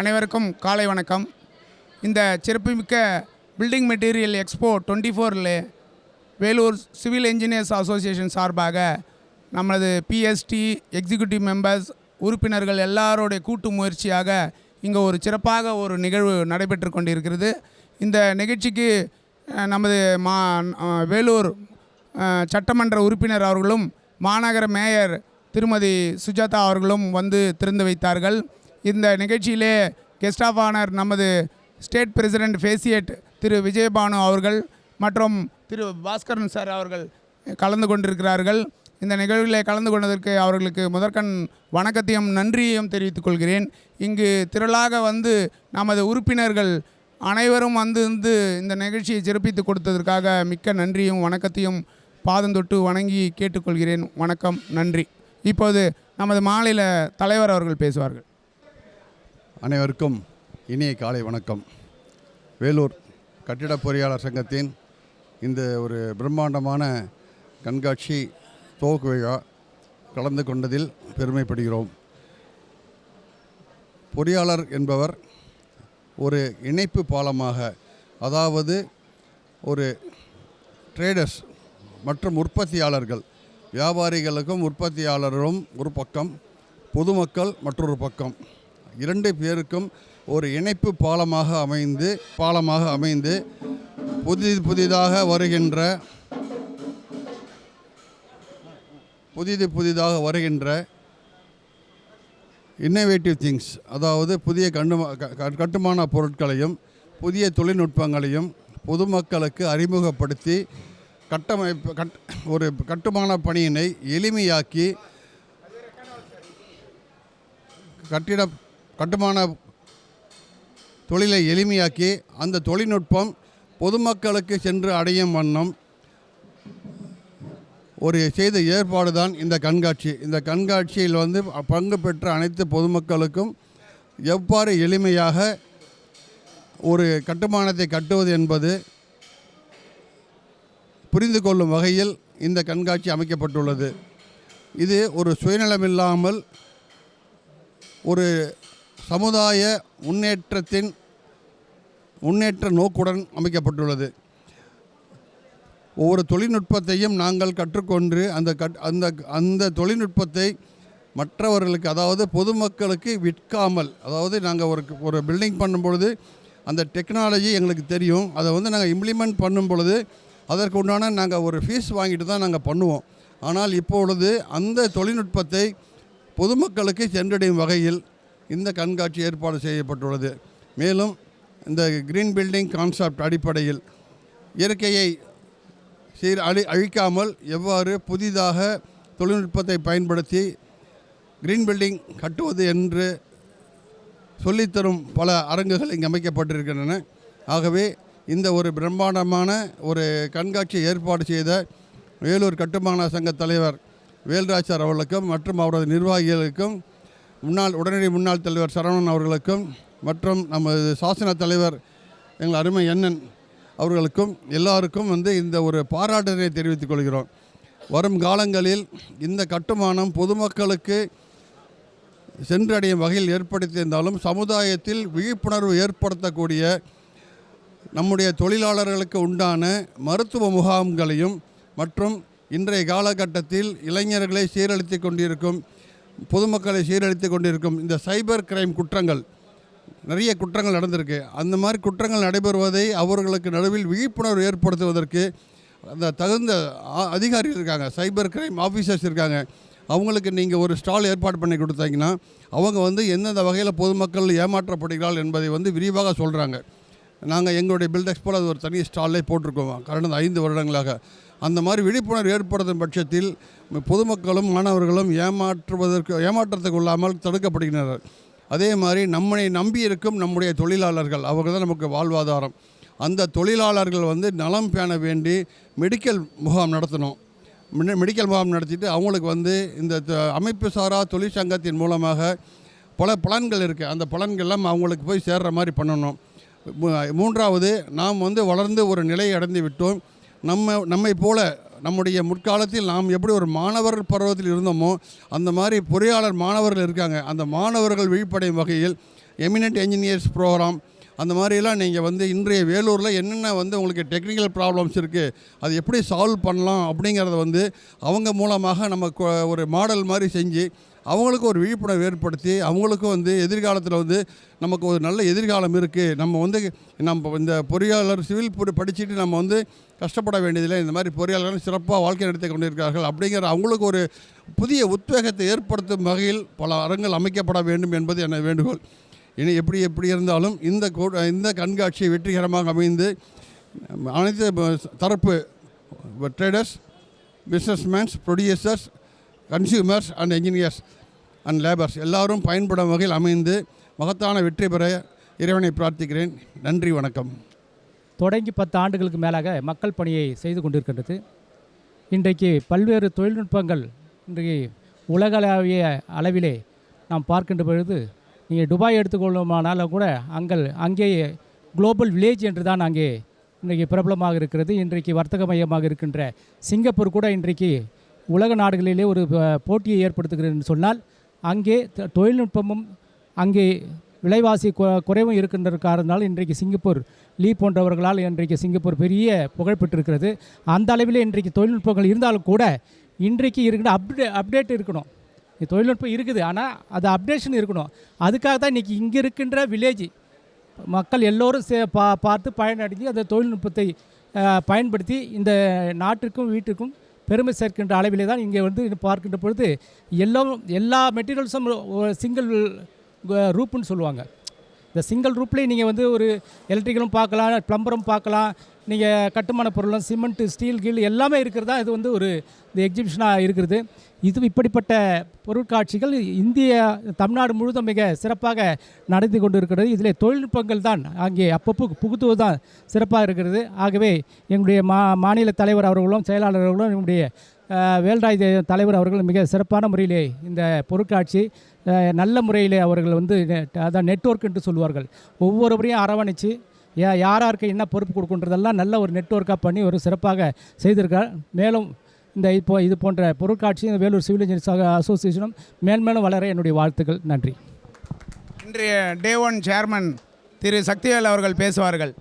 அனைவருக்கும் காலை வணக்கம். இந்த சிறப்புமிக்க பில்டிங் மெட்டீரியல் எக்ஸ்போ டுவெண்ட்டி ஃபோரில் வேலூர் சிவில் இன்ஜினியர்ஸ் அசோசியேஷன் சார்பாக நமது பிஎஸ்டி எக்ஸிக்யூட்டிவ் மெம்பர்ஸ் உறுப்பினர்கள் எல்லாருடைய கூட்டு முயற்சியாக இங்கே ஒரு சிறப்பாக ஒரு நிகழ்வு நடைபெற்று கொண்டிருக்கிறது. இந்த நிகழ்ச்சிக்கு நமது மா வேலூர் சட்டமன்ற உறுப்பினர் அவர்களும் மாநகர மேயர் திருமதி சுஜாதா அவர்களும் வந்து திறந்து வைத்தார்கள். இந்த நிகழ்ச்சியிலே கெஸ்ட் ஆஃப் ஆனர் நமது ஸ்டேட் பிரசிடென்ட் ஃபேசியேட் திரு விஜயபானு அவர்கள் மற்றும் திரு பாஸ்கரன் சார் அவர்கள் கலந்து கொண்டிருக்கிறார்கள். இந்த நிகழ்விலே கலந்து கொண்டதற்கு அவர்களுக்கு முதற்கண் வணக்கத்தையும் நன்றியையும் தெரிவித்துக் கொள்கிறேன். இங்கு திரளாக வந்து நமது உறுப்பினர்கள் அனைவரும் வந்து வந்து இந்த நிகழ்ச்சியை சிறப்பித்து கொடுத்ததற்காக மிக்க நன்றியும் வணக்கத்தையும் பாதந்தொட்டு வணங்கி கேட்டுக்கொள்கிறேன். வணக்கம் நன்றி. இப்போது நமது மாநில தலைவர் அவர்கள் பேசுவார்கள். அனைவருக்கும் இனிய காலை வணக்கம். வேலூர் கட்டிட பொறியாளர் சங்கத்தின் இந்த ஒரு பிரம்மாண்டமான கண்காட்சி துவக்க விழா கலந்து கொண்டதில் பெருமைப்படுகிறோம். பொறியாளர் என்பவர் ஒரு இணைப்பு பாலமாக அதாவது ஒரு ட்ரேடர்ஸ் மற்றும் உற்பத்தியாளர்கள் வியாபாரிகளுக்கும் உற்பத்தியாளரும் ஒரு பக்கம் பொதுமக்கள் மற்றொரு பக்கம். இரண்டு பேருக்கும் ஒரு இணைப்பு பாலமாக அமைந்து பாலமாக அமைந்து புதி புதிதாக வருகின்ற புதிது புதிதாக வருகின்ற இன்னோவேட்டிவ் திங்ஸ் அதாவது புதிய கண்டு கட்டுமான பொருட்களையும் புதிய தொழில்நுட்பங்களையும் பொதுமக்களுக்கு அறிமுகப்படுத்தி கட்டமைப்பு கட் ஒரு கட்டுமான பணியினை எளிமையாக்கி கட்டிட கட்டுமான தொழிலை எளிமையாக்கி அந்த தொழில்நுட்பம் பொதுமக்களுக்கு சென்று அடையும் வண்ணம் ஒரு செய்த ஏற்பாடு தான் இந்த கண்காட்சி. இந்த கண்காட்சியில் வந்து பங்கு பெற்ற அனைத்து பொதுமக்களுக்கும் எவ்வாறு எளிமையாக ஒரு கட்டுமானத்தை கட்டுவது என்பது புரிந்து கொள்ளும் வகையில் இந்த கண்காட்சி அமைக்கப்பட்டுள்ளது. இது ஒரு சுயநலமில்லாமல் ஒரு சமுதாய முன்னேற்றத்தின் முன்னேற்ற நோக்குடன் அமைக்கப்பட்டுள்ளது. ஒவ்வொரு தொழில்நுட்பத்தையும் நாங்கள் கற்றுக்கொண்டு அந்த கட் அந்த அந்த தொழில்நுட்பத்தை மற்றவர்களுக்கு அதாவது பொதுமக்களுக்கு விற்காமல் அதாவது நாங்கள் ஒரு ஒரு பில்டிங் பண்ணும்பொழுது அந்த டெக்னாலஜி எங்களுக்கு தெரியும். அதை வந்து நாங்கள் இம்ப்ளிமெண்ட் பண்ணும் பொழுது அதற்கு உண்டான நாங்கள் ஒரு ஃபீஸ் வாங்கிட்டு தான் நாங்கள் பண்ணுவோம். ஆனால் இப்பொழுது அந்த தொழில்நுட்பத்தை பொதுமக்களுக்கு சென்றடையும் வகையில் இந்த கண்காட்சி ஏற்பாடு செய்யப்பட்டுள்ளது. மேலும் இந்த கிரீன் பில்டிங் கான்செப்ட் அடிப்படையில் இயற்கையை சீர் அழி அழிக்காமல் எவ்வாறு புதிதாக தொழில்நுட்பத்தை பயன்படுத்தி கிரீன் பில்டிங் கட்டுவது என்று சொல்லித்தரும் பல அரங்குகள் இங்கே அமைக்கப்பட்டிருக்கின்றன. ஆகவே இந்த ஒரு பிரம்மாண்டமான ஒரு கண்காட்சி ஏற்பாடு செய்த வேலூர் கட்டுமான சங்க தலைவர் வேல்ராஜ் சார் அவர்களுக்கும் மற்றும் அவரது நிர்வாகிகளுக்கும் முன்னாள் உடனடி முன்னாள் தலைவர் சரவணன் அவர்களுக்கும் மற்றும் நமது சாசன தலைவர் எங்கள் அருமை அண்ணன் அவர்களுக்கும் எல்லாருக்கும் வந்து இந்த ஒரு பாராட்டினை தெரிவித்துக் கொள்கிறோம். வரும் காலங்களில் இந்த கட்டுமானம் பொதுமக்களுக்கு சென்றடையும் வகையில் ஏற்படுத்தியிருந்தாலும் சமுதாயத்தில் விழிப்புணர்வு ஏற்படுத்தக்கூடிய நம்முடைய தொழிலாளர்களுக்கு உண்டான மருத்துவ முகாம்களையும் மற்றும் இன்றைய காலகட்டத்தில் இளைஞர்களை சீரழித்து கொண்டிருக்கும் பொதுமக்களை சீரழித்து கொண்டிருக்கும் இந்த சைபர் கிரைம் குற்றங்கள் நிறைய குற்றங்கள் நடந்திருக்கு. அந்த மாதிரி குற்றங்கள் நடைபெறுவதை அவர்களுக்கு நடுவில் விழிப்புணர்வு ஏற்படுத்துவதற்கு அந்த தகுந்த அதிகாரிகள் இருக்காங்க சைபர் கிரைம் ஆஃபீஸர்ஸ் இருக்காங்க. அவங்களுக்கு நீங்கள் ஒரு ஸ்டால் ஏற்பாடு பண்ணி கொடுத்தீங்கன்னா அவங்க வந்து எந்தெந்த வகையில் பொதுமக்கள் ஏமாற்றப்படுகிறாள் என்பதை வந்து விரிவாக சொல்கிறாங்க நாங்கள் எங்களுடைய பில்டெக்ஸ் போல் அது ஒரு தனி ஸ்டால்லே போட்டிருக்கோம். கடந்த ஐந்து வருடங்களாக அந்த மாதிரி விழிப்புணர்வு ஏற்படுத்தும் பட்சத்தில் பொதுமக்களும் மாணவர்களும் ஏமாற்றுவதற்கு ஏமாற்றத்துக்கு கொள்ளாமல் தடுக்கப்படுகின்றனர். அதே மாதிரி நம்மை நம்பி இருக்கும் நம்முடைய தொழிலாளர்கள் அவங்க தான் நமக்கு வாழ்வாதாரம். அந்த தொழிலாளர்கள் வந்து நலம் பேண வேண்டி மெடிக்கல் முகாம் நடத்தணும். மெடிக்கல் முகாம் நடத்திட்டு அவங்களுக்கு வந்து இந்த அமைப்பு சாரா தொழிற்சங்கத்தின் மூலமாக பல பலன்கள் இருக்குது அந்த பலன்கள்லாம் அவங்களுக்கு போய் சேர்கிற மாதிரி பண்ணணும். மூன்றாவது நாம் வந்து வளர்ந்து ஒரு நிலையை அடைந்து விட்டோம். நம்ம நம்மை போல நம்முடைய முற்காலத்தில் நாம் எப்படி ஒரு மாணவர் பருவத்தில் இருந்தோமோ அந்த மாதிரி பொறியாளர் மாணவர்கள் இருக்காங்க. அந்த மாணவர்கள் விழிப்படையும் வகையில் எமினன்ட் என்ஜினியர்ஸ் ப்ரோக்ராம் அந்த மாதிரிலாம் நீங்கள் வந்து இன்றைய வேலூரில் என்னென்ன வந்து உங்களுக்கு டெக்னிக்கல் ப்ராப்ளம்ஸ் இருக்குது அது எப்படி சால்வ் பண்ணலாம் அப்படிங்கிறத வந்து அவங்க மூலமாக நம்ம கொ- ஒரு மாடல் மாதிரி செஞ்சு அவங்களுக்கு ஒரு விழிப்புணர்வு ஏற்படுத்தி அவங்களுக்கும் வந்து எதிர்காலத்தில் வந்து நமக்கு ஒரு நல்ல எதிர்காலம் இருக்குது நம்ம வந்து நம்ம இந்த பொறியாளர் சிவில் படிச்சுட்டு நம்ம வந்து கஷ்டப்பட வேண்டியதில்லை. இந்த மாதிரி பொறியாளர்கள் சிறப்பாக வாழ்க்கை நடத்தி கொண்டிருக்கிறார்கள் அப்படிங்கிற அவங்களுக்கு ஒரு புதிய உத்வேகத்தை ஏற்படுத்தும் வகையில் பல அரங்குகள் அமைக்கப்பட வேண்டும் என்பது எனது வேண்டுகோள். இனி எப்படி எப்படி இருந்தாலும் இந்த கூ- இந்த கண்காட்சி வெற்றிகரமாக அமைந்து அனைத்து தரப்பு traders businessmens producers consumers and engineers and labours எல்லாரும் பயன்படும் வகையில் அமைந்து மகத்தான வெற்றி பெற இறைவனை பிரார்த்திக்கிறேன். நன்றி வணக்கம். தொடங்கி பத்து ஆண்டுகளுக்கு மேலாக மக்கள் பணியை செய்து கொண்டிருக்கின்றது. இன்றைக்கு பல்வேறு தொழில்நுட்பங்கள் இன்றைக்கு உலகளாவிய அளவிலே நாம் பார்க்கின்ற பொழுது நீங்கள் துபாய் எடுத்துக்கொள்ளுமானாலும் கூட அங்கள் அங்கே குளோபல் வில்லேஜ் என்று தான் அங்கே இன்றைக்கு பிரபலமாக இருக்கிறது. இன்றைக்கு வர்த்தக மையமாக இருக்கின்ற சிங்கப்பூர் கூட இன்றைக்கு உலக நாடுகளிலே ஒரு போட்டியை ஏற்படுத்துகிறது என்று சொன்னால் அங்கே தொழில்நுட்பமும் அங்கே விலைவாசி கு- குறைவும் இருக்கின்ற காரணத்தால் இன்றைக்கு சிங்கப்பூர் லீ போன்றவர்களால் இன்றைக்கு சிங்கப்பூர் பெரிய புகழ் பெற்றிருக்கிறது. அந்த அளவில் இன்றைக்கு தொழில்நுட்பங்கள் இருந்தாலும் கூட இன்றைக்கு இருக்கிற அப்டே அப்டேட் இருக்கணும். தொழில்நுட்பம் இருக்குது ஆனால் அது அப்டேஷன் இருக்கணும். அதுக்காக தான் இன்றைக்கி இங்கே இருக்கின்ற வில்லேஜ் மக்கள் எல்லோரும் சே பா பார்த்து பயனடைஞ்சு அந்த தொழில்நுட்பத்தை பயன்படுத்தி இந்த நாட்டிற்கும் வீட்டுக்கும் பெருமை சேர்க்கின்ற அளவிலே தான் இங்கே வந்து பார்க்கின்ற பொழுது எல்லாம் எல்லா மெட்டீரியல்ஸும் சிங்கிள் ரூப்புன்னு சொல்லுவாங்க. இந்த சிங்கிள் ரூப்லேயே நீங்கள் வந்து ஒரு எலக்ட்ரிக்கலும் பார்க்கலாம் ப்ளம்பரும் பார்க்கலாம். நீங்கள் கட்டுமான பொருளும் சிமெண்ட்டு ஸ்டீல் கீல் எல்லாமே இருக்கிறதா இது வந்து ஒரு இந்த எக்ஸிபிஷனாக இருக்கிறது. இது இப்படிப்பட்ட பொருட்காட்சிகள் இந்திய தமிழ்நாடு முழுவதும் மிக சிறப்பாக நடந்து கொண்டு இருக்கிறது இதில் தொழில்நுட்பங்கள் தான் அங்கே அப்பப்போ புகுத்துவது தான் சிறப்பாக இருக்கிறது. ஆகவே எங்களுடைய மா மாநில தலைவர் அவர்களும் செயலாளர் அவர்களும் எங்களுடைய வேல்ராய் தலைவர் அவர்கள் மிக சிறப்பான முறையிலே இந்த பொருட்காட்சி நல்ல முறையிலே அவர்கள் வந்து அதான் நெட்வொர்க் என்று சொல்வார்கள். ஒவ்வொருவரையும் அரவணைச்சு யா யார் யாருக்கு என்ன பொறுப்பு கொடுக்குன்றதெல்லாம் நல்ல ஒரு நெட்வொர்க்காக பண்ணி ஒரு சிறப்பாக செய்திருக்கார். மேலும் இந்த இப்போ இது போன்ற பொருட்காட்சி இந்த வேலூர் சிவில் இன்ஜினியர்ஸ் அசோசியேஷனும் மேன்மேலும் வளர என்னுடைய வாழ்த்துக்கள். நன்றி. இன்றைய day one chairman Thiru Sakthivel அவர்கள் பேசுவார்கள்.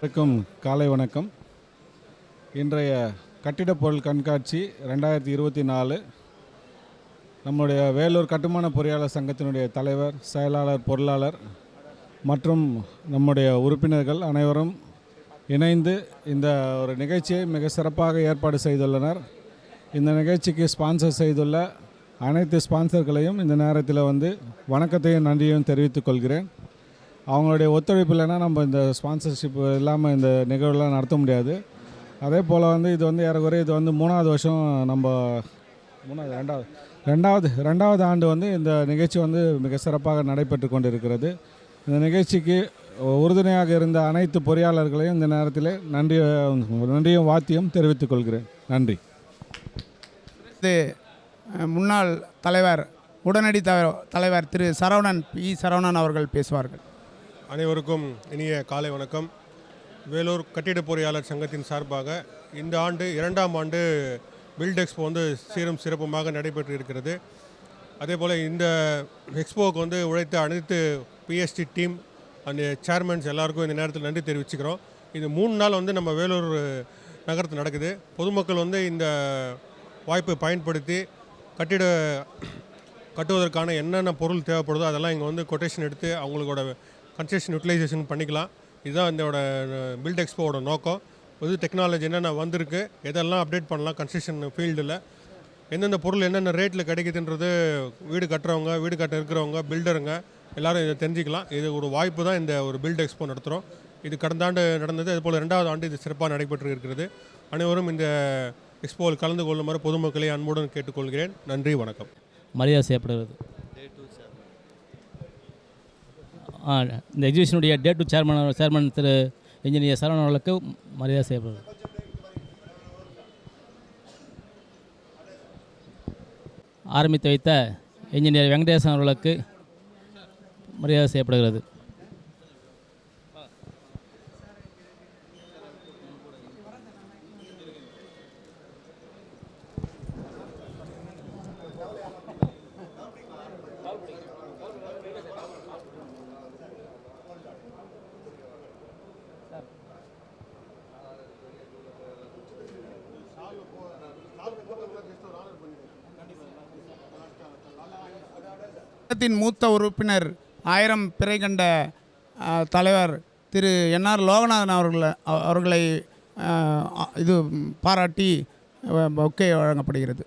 வணக்கம் காலை வணக்கம். இன்றைய கட்டிடப் பொருள் கண்காட்சி ரெண்டாயிரத்தி இருபத்தி நாலு. நம்முடைய வேலூர் கட்டுமான பொறியாளர் சங்கத்தினுடைய தலைவர் செயலாளர் பொருளாளர் மற்றும் நம்முடைய உறுப்பினர்கள் அனைவரும் இணைந்து இந்த ஒரு நிகழ்ச்சியை மிக சிறப்பாக ஏற்பாடு செய்துள்ளனர். இந்த நிகழ்ச்சிக்கு ஸ்பான்சர் செய்துள்ள அனைத்து ஸ்பான்சர்களையும் இந்த நேரத்தில் வந்து வணக்கத்தையும் நன்றியையும் தெரிவித்துக் கொள்கிறேன். அவங்களுடைய ஒத்துழைப்பு இல்லைன்னா நம்ம இந்த ஸ்பான்சர்ஷிப் இல்லாமல் இந்த நிகழ்வுலாம் நடத்த முடியாது. அதே போல் வந்து இது வந்து ஏறக்குறைய இது வந்து மூணாவது வருஷம் நம்ம மூணாவது ரெண்டாவது ரெண்டாவது ரெண்டாவது ஆண்டு வந்து இந்த நிகழ்ச்சி வந்து மிக சிறப்பாக நடைபெற்று கொண்டிருக்கிறது. இந்த நிகழ்ச்சிக்கு உறுதுணையாக இருந்த அனைத்து பொறியாளர்களையும் இந்த நேரத்தில் நன்றி நன்றியும் வாத்தியம் தெரிவித்துக் கொள்கிறேன். நன்றி. இது முன்னாள் தலைவர் உடனடி தலைவர் திரு சரவணன் பி. சரவணன் அவர்கள் பேசுவார்கள். அனைவருக்கும் இனிய காலை வணக்கம். வேலூர் கட்டிட பொறியாளர் சங்கத்தின் சார்பாக இந்த ஆண்டு இரண்டாம் ஆண்டு பில்ட் எக்ஸ்போ வந்து சீரும் சிறப்புமாக நடைபெற்று இருக்கிறது அதே போல் இந்த எக்ஸ்போவுக்கு வந்து உழைத்த அனைத்து பிஎஸ்டி டீம் அந்த சேர்மன்ஸ் எல்லாருக்கும் இந்த நேரத்தில் நன்றி தெரிவிச்சுக்கிறோம். இது மூணு நாள் வந்து நம்ம வேலூர் நகரத்தில் நடக்குது. பொதுமக்கள் வந்து இந்த வாய்ப்பை பயன்படுத்தி கட்டிட கட்டுவதற்கான என்னென்ன பொருள் தேவைப்படுதோ அதெல்லாம் இங்கே வந்து கொட்டேஷன் எடுத்து அவங்களோட கன்ஸ்ட்ரக்ஷன் யூட்டிலைசேஷன் பண்ணிக்கலாம். இதுதான் இதோட பில்ட் எக்ஸ்போவோட நோக்கம். புது டெக்னாலஜி என்னென்ன வந்திருக்கு எதெல்லாம் அப்டேட் பண்ணலாம் கன்ஸ்ட்ரக்ஷன் ஃபீல்டில் எந்தெந்த பொருள் என்னென்ன ரேட்டில் கிடைக்குதுன்றது வீடு கட்டுறவங்க வீடு கட்ட இருக்கிறவங்க பில்டருங்க எல்லாரும் இதை தெரிஞ்சுக்கலாம். இது ஒரு வாய்ப்பு தான் இந்த ஒரு பில்ட் எக்ஸ்போ நடத்துகிறோம் இது கடந்த ஆண்டு நடந்தது அதுபோல் ரெண்டாவது ஆண்டு இது சிறப்பாக நடைபெற்று இருக்கிறது. அனைவரும் இந்த எக்ஸ்போவில் கலந்து கொள்ளுமாறு பொதுமக்களை அன்புடன் கேட்டுக்கொள்கிறேன். நன்றி வணக்கம். மரியாதை செய்யப்படுகிறது. இந்த எக்ஸிபிஷனுடைய day two chairman chairman Thiru engineer Saravanan அவர்களுக்கு மரியாதை செய்யப்படுகிறது. ஆரம்பித்து வைத்த இன்ஜினியர் வெங்கடேசன் அவர்களுக்கு மரியாதை செய்யப்படுகிறது. சங்கத்தின் மூத்த உறுப்பினர் ஆயிரம் பிறை கண்ட தலைவர் திரு என்ஆர் லோகநாதன் அவர்களை அவர்களை இது பாராட்டி ஒகே வழங்கப்படுகிறது.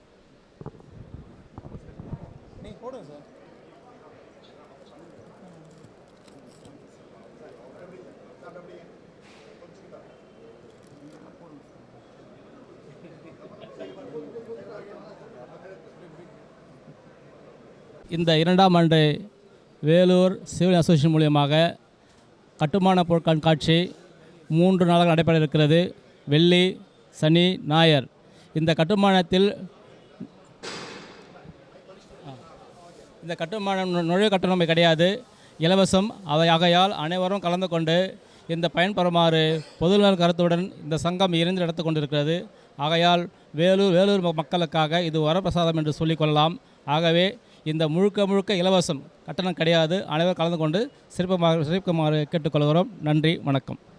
இந்த இரண்டாம் ஆண்டு வேலூர் சிவில் அசோசியேஷன் மூலியமாக கட்டுமான பொருள் கண்காட்சி மூன்று நாளாக நடைபெற இருக்கிறது. வெள்ளி சனி ஞாயர் இந்த கட்டுமானத்தில் இந்த கட்டுமானம் நுழைவு கட்டணம் கிடையாது. இலவசம் அவை ஆகையால் அனைவரும் கலந்து கொண்டு இந்த பயன்பெறுமாறு பொதுநல கருத்துடன் இந்த சங்கம் இணைந்து நடத்து கொண்டிருக்கிறது. ஆகையால் வேலூர் வேலூர் மக்களுக்காக இது வரப்பிரசாதம் என்று சொல்லிக்கொள்ளலாம் ஆகவே இந்த முழுக்க முழுக்க இலவசம் கட்டணம் கிடையாது. அனைவரும் கலந்து கொண்டு சிறப்புமாறு சிறப்புமாறு கேட்டுக்கொள்கிறோம். நன்றி வணக்கம்.